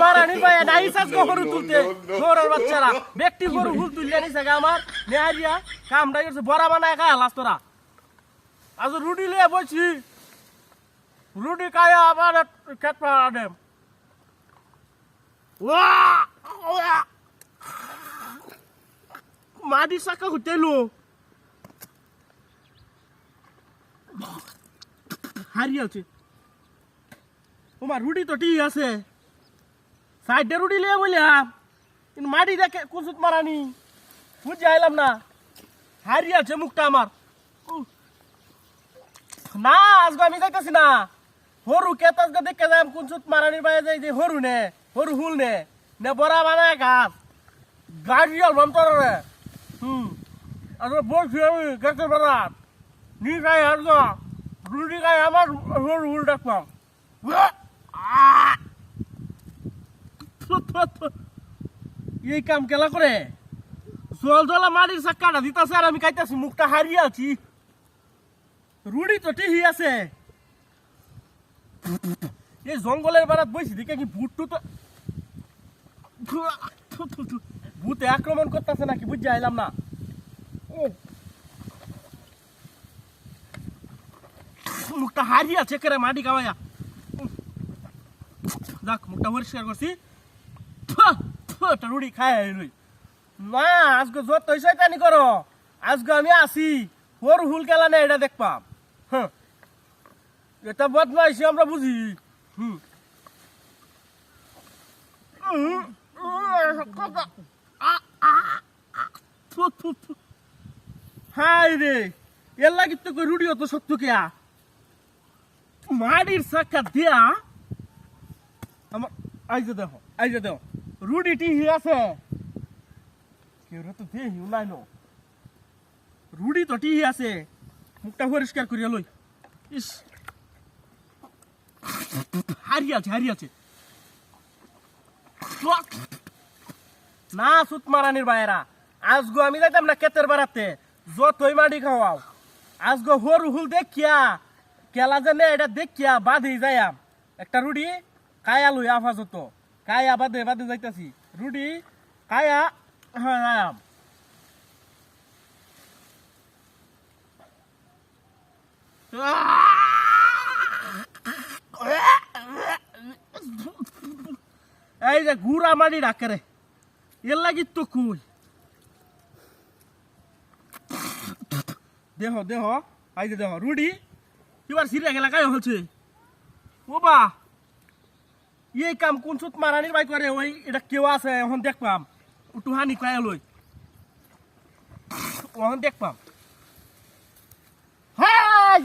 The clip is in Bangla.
মারানি ভাই নাইসাস গরু তুলতে গরুর বাচ্চারা। ব্যক্তি গরু ফুল তুললে নিছে আমার। নেহারিয়া কামটা করছে, বড়া খেত পাড়া দেম। মাটি চাকা হুতেলো হারিয়ে আছে। তোমার রুটি তো ঠিক আছে। সাইডে রুটি লিয়ে বললাম, কিন্তু মাটি দেখে কুচুত মারানি। বুঝে আইলাম না হারিয়ে আছে মুখটা আমার। না, আজকে আমি যাইতেছি না। হরু কেত আজকে দেখে যাই কুচুত মারানির বাইরে যাই যে হরু নে, হরু হুল নে নে বড়া বানায় গাছ। গাড়ি আলবাম তোর রে। হুম। আজকে বলছি আমি গেছে বেড়াত নি গাই আজকে রুটি গাই আমার হরু হুল দেখলাম। এই কাম কেলা করে? জল জলা আর আমি খাইতেছি, মুখটা হারিয়ে আছি। রুড়ি তো আছে। এই জঙ্গলের বইছি, দেখে কি টুত ভূতে আক্রমণ করতেছে নাকি, বুঝতে আইলাম না। মুখটা হারিয়ে আছে মাটি খাওয়াইয়া। দেখ মুখটা পরিষ্কার করছি। রুটি খায় রুই না আজকে যত শয়তানি করো, আজকে আমি আসি, ওর হুল কেলা নেই, এটা দেখপাম। হ্যাঁ এটা বদমাইছি আমরা বুঝি। হুম। হাই রে, এর লাগি তো কই রুটি অত সত্য কেয়া? মাটির চাক্কা দিয়া, আমার যে দেখো যে দেখো। রুটি টিহি আছে। কেউ তো নাই নো। রুটি তো টিহি আছে। মুখটা পরিষ্কার করিয়া লই ইস হারিয়ে আছে হারিয়ে আছে। না সুত মারানির বাইরা আজগো আমি যাইতাম না কেতের বেড়াতে যতই মাটি খাওয়াও আজগো হরু হুল দেখিয়া। কেলা জানে এটা দেখিয়া বাঁধি যাইয়াম একটা রুটি কায়া লই আপাতত কায়া বাদে বাদে যাইতাছি। রুটি, কায়া হ্যাঁ যাইয়াম এই যে গুড়া মারি ডাকে রে। এর লাগি তো কুই দেহ দেহ যে দেহ। রুডি এবার সিরিয়া গেলা কায় হচ্ছে ও বা। এই কাম কোন সুত মারানির বাই করে ওই এটা কেউ আছে এখন দেখবাম টুহানি কয়ে লই এখন দেখবাম হ্যাঁ